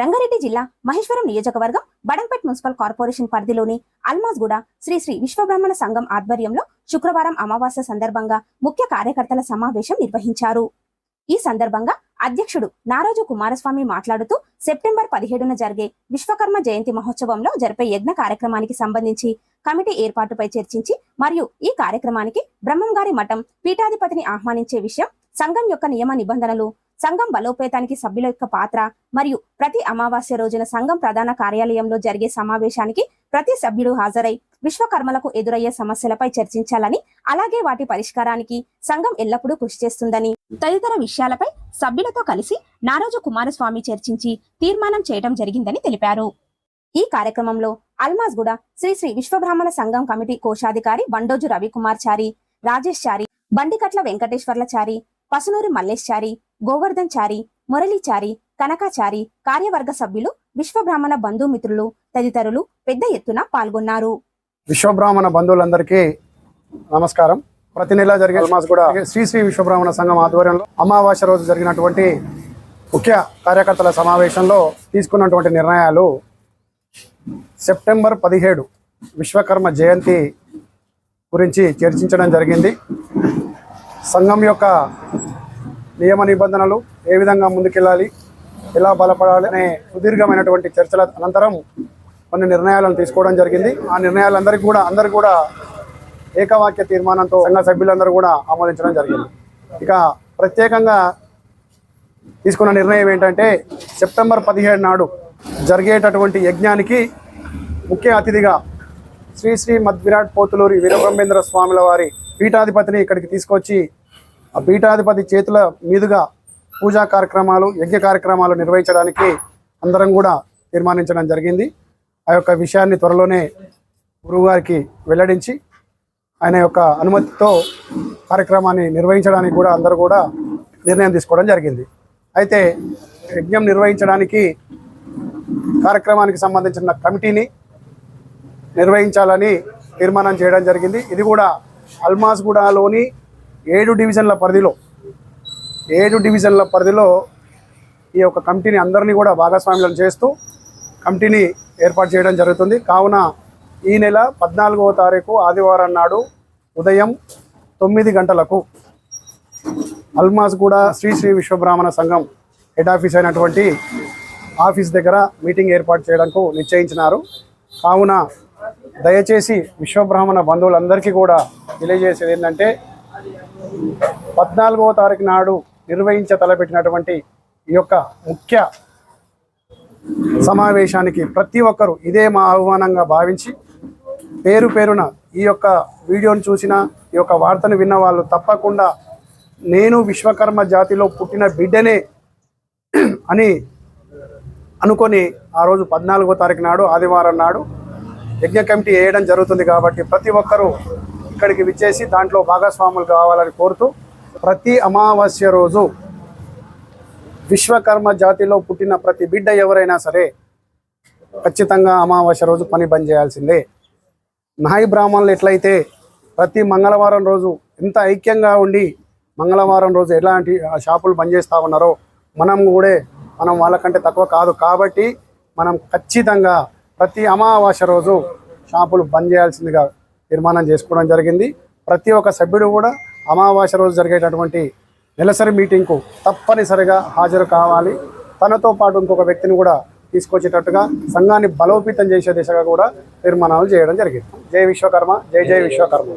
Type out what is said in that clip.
రంగారెడ్డి జిల్లా మహేశ్వరం నియోజకవర్గం Badangpet municipal corporation పరిధిలోని అల్మాజ్గూడ శ్రీ శ్రీ విశ్వబ్రహ్మణ సంఘం ఆధ్వర్యంలో శుక్రవారం అమావాస్య సందర్భంగా ముఖ్య కార్యకర్తల సమావేశం నిర్వహించారు. ఈ సందర్భంగా అధ్యక్షుడు నారాజు కుమారస్వామి మాట్లాడుతూ సెప్టెంబర్ పదిహేడున జరిగే విశ్వకర్మ జయంతి మహోత్సవంలో జరిపే యజ్ఞ కార్యక్రమానికి సంబంధించి కమిటీ ఏర్పాటుపై చర్చించి మరియు ఈ కార్యక్రమానికి బ్రహ్మంగారి మఠం పీఠాధిపతిని ఆహ్వానించే విషయం సంఘం యొక్క నియమ నిబంధనలు సంఘం బలోపేతానికి సభ్యుల యొక్క పాత్ర మరియు ప్రతి అమావాస్య రోజున సంఘం ప్రధాన కార్యాలయంలో జరిగే సమావేశానికి ప్రతి సభ్యుడు హాజరై విశ్వకర్మలకు ఎదురయ్యే సమస్యలపై చర్చించాలని అలాగే వాటి పరిష్కారానికి సంఘం ఎల్లప్పుడూ కృషి చేస్తుందని. తదితర విషయాలపై సభ్యులతో కలిసి నారోజు కుమారస్వామి చర్చించి తీర్మానం చేయడం జరిగిందని తెలిపారు. ఈ కార్యక్రమంలో అల్మాజ్గూడ శ్రీ శ్రీ విశ్వబ్రాహ్మణ సంఘం కమిటీ కోశాధికారి బండోజు రవికుమార్ చారి రాజేష్ చారి బండికట్ల వెంకటేశ్వర్ల చారి పసునూరి మల్లేష్ చారి గోవర్ధన్ చారి మురళీచారి కనకాచారి కార్యవర్గ సభ్యులు విశ్వబ్రాహ్మణ బంధుమిత్రులు తదితరులు పెద్ద ఎత్తున పాల్గొన్నారు. విశ్వబ్రాహ్మణ బంధువులందరికీ నమస్కారం. ప్రతి నెల జరిగే మాస్ కూడా శ్రీ శ్రీ విశ్వబ్రాహ్మణ సంఘం ఆధ్వర్యంలో అమావాస్య రోజు జరిగినటువంటి ముఖ్య కార్యకర్తల సమావేశంలో తీసుకున్నటువంటి నిర్ణయాలు సెప్టెంబర్ పదిహేడు విశ్వకర్మ జయంతి గురించి చర్చించడం జరిగింది. సంఘం యొక్క నియమ నిబంధనలు ఏ విధంగా ముందుకెళ్ళాలి ఎలా బలపడాలి అనే సుదీర్ఘమైనటువంటి చర్చల అనంతరం కొన్ని నిర్ణయాలను తీసుకోవడం జరిగింది. ఆ నిర్ణయాలందరికీ కూడా అందరూ కూడా ఏకవాక్య తీర్మానంతో సంఘ సభ్యులందరూ కూడా ఆమోదించడం జరిగింది. ఇక ప్రత్యేకంగా తీసుకున్న నిర్ణయం ఏంటంటే సెప్టెంబర్ పదిహేడు నాడు జరిగేటటువంటి యజ్ఞానికి ముఖ్య అతిథిగా శ్రీ శ్రీ మద్విరాట్ పోతులూరి వీరబ్రహ్మేంద్ర స్వాముల వారి పీఠాధిపతిని ఇక్కడికి తీసుకొచ్చి ఆ పీఠాధిపతి చేతుల మీదుగా పూజా కార్యక్రమాలు యజ్ఞ కార్యక్రమాలు నిర్వహించడానికి అందరం కూడా తీర్మానించడం జరిగింది. ఆ యొక్క విషయాన్ని త్వరలోనే గురువుగారికి వెల్లడించి ఆయన యొక్క అనుమతితో కార్యక్రమాన్ని నిర్వహించడానికి కూడా అందరూ కూడా నిర్ణయం తీసుకోవడం జరిగింది. అయితే యజ్ఞం నిర్వహించడానికి కార్యక్రమానికి సంబంధించిన కమిటీని నిర్వహించాలని తీర్మానం చేయడం జరిగింది. ఇది కూడా అల్మాస్గూడలోని ఏడు డివిజన్ల పరిధిలో ఏడు డివిజన్ల పరిధిలో ఈ యొక్క కమిటీని అందరినీ కూడా భాగస్వామ్యం చేస్తూ కమిటీని ఏర్పాటు చేయడం జరుగుతుంది. కావున ఈ నెల పద్నాలుగవ తారీఖు ఆదివారం నాడు ఉదయం తొమ్మిది గంటలకు అల్మాస్ కూడా శ్రీ శ్రీ విశ్వబ్రాహ్మణ సంఘం హెడ్ ఆఫీస్ అయినటువంటి ఆఫీస్ దగ్గర మీటింగ్ ఏర్పాటు చేయడానికి నిశ్చయించినారు. కావున దయచేసి విశ్వబ్రాహ్మణ బంధువులందరికీ కూడా తెలియజేసేది ఏంటంటే పద్నాలుగవ తారీఖు నాడు నిర్వహించ తలపెట్టినటువంటి ఈ యొక్క ముఖ్య సమావేశానికి ప్రతి ఒక్కరూ ఇదే మా ఆహ్వానంగా భావించి పేరు పేరున ఈ యొక్క వీడియోను చూసిన ఈ యొక్క వార్తను విన్న వాళ్ళు తప్పకుండా నేను విశ్వకర్మ జాతిలో పుట్టిన బిడ్డనే అని అనుకొని ఆ రోజు పద్నాలుగో తారీఖు నాడు ఆదివారం నాడు యజ్ఞ కమిటీ వేయడం జరుగుతుంది కాబట్టి ప్రతి ఒక్కరూ ఇక్కడికి విచ్చేసి దాంట్లో భాగస్వాములు కావాలని కోరుతూ ప్రతి అమావాస్య రోజు విశ్వకర్మ జాతిలో పుట్టిన ప్రతి బిడ్డ ఎవరైనా సరే ఖచ్చితంగా అమావాస్య రోజు పని బంద్ చేయాల్సిందే. నాయి బ్రాహ్మణులు ఎట్లయితే ప్రతి మంగళవారం రోజు ఎంత ఐక్యంగా ఉండి మంగళవారం రోజు ఎలాంటి ఆ షాపులు బంద్ చేస్తా ఉన్నారో మనం కూడా మనం వాళ్ళకంటే తక్కువ కాదు కాబట్టి మనం ఖచ్చితంగా ప్రతి అమావాస్య రోజు షాపులు బంద్ చేయాల్సిందిగా తీర్మానం చేసుకోవడం జరిగింది. ప్రతి ఒక్క సభ్యుడు కూడా అమావాస్య రోజు జరిగేటటువంటి నెలసరి మీటింగ్కు తప్పనిసరిగా హాజరు కావాలి. తనతో పాటు ఇంకొక వ్యక్తిని కూడా తీసుకొచ్చేటట్టుగా సంఘాన్ని బలోపేతం చేసే దిశగా కూడా తీర్మానాలు చేయడం జరిగింది. జై విశ్వకర్మ జై జై విశ్వకర్మ.